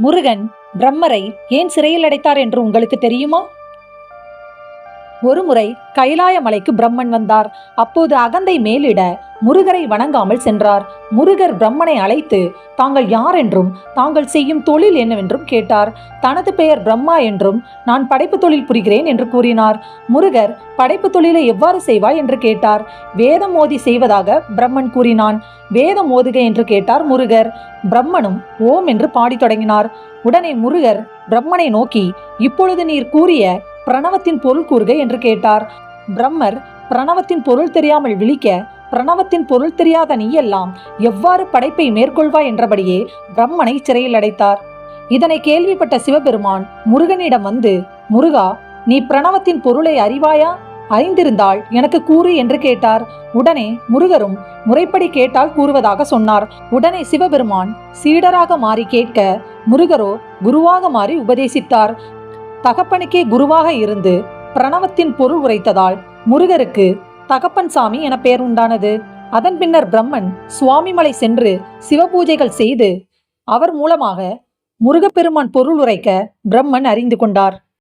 முருகன் பிரம்மரை ஏன் சிறையில் அடைத்தார் என்று உங்களுக்கு தெரியுமா? ஒருமுறை கைலாய மலைக்கு பிரம்மன் வந்தார். அப்போது அகந்தை மேலிட முருகரை வணங்காமல் சென்றார். முருகர் பிரம்மனை அழைத்து தாங்கள் யார் என்றும் தாங்கள் செய்யும் தொழில் என்னவென்றும் கேட்டார். தனது பெயர் பிரம்மா என்றும் நான் படைப்பு தொழில் புரிகிறேன் என்று கூறினார். முருகர் படைப்பு தொழிலை எவ்வாறு செய்வாய்? என்று கேட்டார். வேதம் மோதி செய்வதாக பிரம்மன் கூறினான். வேதம் ஓதுக என்று கேட்டார் முருகர். பிரம்மனும் ஓம் என்று பாடித் தொடங்கினார். உடனே முருகர் பிரம்மனை நோக்கி இப்பொழுது நீர் கூறிய பிரணவத்தின் பொருள் கூறுக என்று கேட்டார். பிரம்மர் பிரணவத்தின் பொருள் தெரியாமல் விழிக்க பிரணவத்தின் பொருள் தெரியாத நீயெல்லாம் எவ்வாறு படைப்பை மேற்கொள்வாய் என்றபடியே பிரம்மனை சிறையில் அடைத்தார். இதனை கேள்விப்பட்ட சிவபெருமான் முருகனிடம் வந்து முருகா நீ பிரணவத்தின் பொருளை அறிவாயா? அறிந்திருந்தால் எனக்கு கூறு என்று கேட்டார். உடனே முருகரும் முறைப்படி கேட்டால் கூறுவதாக சொன்னார். உடனே சிவபெருமான் சீடராக மாறி கேட்க முருகரோ குருவாக மாறி உபதேசித்தார். தகப்பனுக்கே குருவாக இருந்து பிரணவத்தின் பொருள் உரைத்ததால் முருகருக்கு தகப்பன் சாமி என பெயர் உண்டானது. அதன் பின்னர் பிரம்மன் சுவாமிமலை சென்று சிவபூஜைகள் செய்து அவர் மூலமாக முருகப்பெருமான் பொருள் உரைக்க பிரம்மன் அறிந்து கொண்டார்.